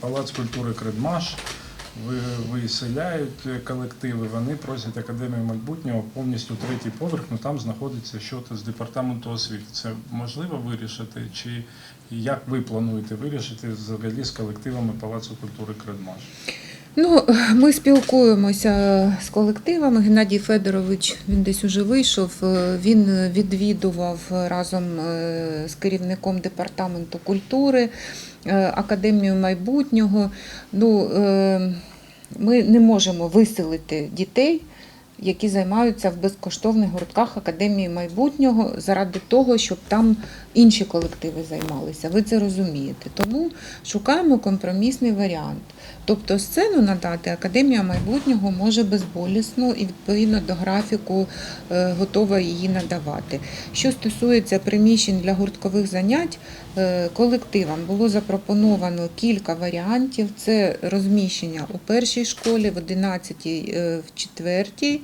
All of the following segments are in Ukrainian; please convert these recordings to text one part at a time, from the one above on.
Палац культури Кредмаш ви- виселяють колективи. Вони просять академію майбутнього повністю третій поверх. Ну там знаходиться щось з департаменту освіти. Це можливо вирішити? Чи як ви плануєте вирішити взагалі з колективами Палацу культури Кредмаш? Ну, ми спілкуємося з колективами. Геннадій Федорович він десь уже вийшов. Він відвідував разом е, з керівником департаменту культури е, Академію майбутнього. Ну, е, ми не можемо виселити дітей. Які займаються в безкоштовних гуртках Академії майбутнього заради того, щоб там інші колективи займалися. Ви це розумієте. Тому шукаємо компромісний варіант. Тобто сцену надати Академія майбутнього може безболісно і відповідно до графіку е, готова її надавати. Що стосується приміщень для гурткових занять, е, колективам було запропоновано кілька варіантів. Це розміщення у першій школі, в 11, в 4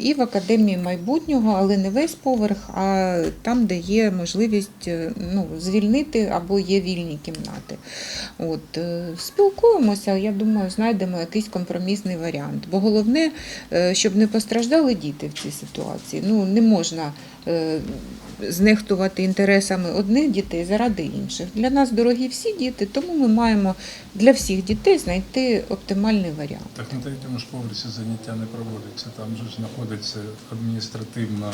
і в академії майбутнього, але не весь поверх, а там, де є можливість е, ну, звільнити або є вільні кімнати. От, е, спілкуємося, я думаю, знайдемо якийсь компромісний варіант. Бо головне, е, щоб не постраждали діти в цій ситуації. Ну, не можна е, знехтувати інтересами одних дітей заради інших. Для нас дорогі всі діти, тому ми маємо для всіх дітей знайти оптимальний варіант. Так на третьому ж поверсі заняття не проводиться. Там же знаходиться адміністративна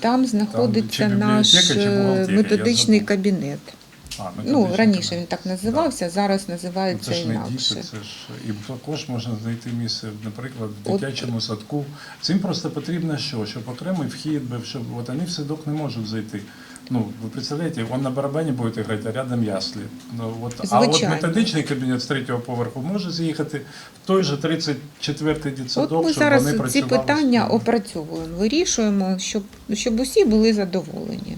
Там знаходиться Там, наш е, методичний кабінет. а, Ну, раніше кабінет. він так називався, зараз Ну, Це ж не інакше. діти, це ж і також можна знайти місце, наприклад, в От- дитячому садку. Цим просто потрібно що? Щоб окремий вхід щоб от вони в садок не можуть зайти. Ну, ви представляєте, он на барабані буде грати, а рядом яслі. Ну, от, а от Звичайно. методичний кабінет з третього поверху може з'їхати в той же 34-й От дитсадок, ми щоб зараз вони ці працювали. питання спільно. опрацьовуємо, вирішуємо, щоб, щоб усі були задоволені.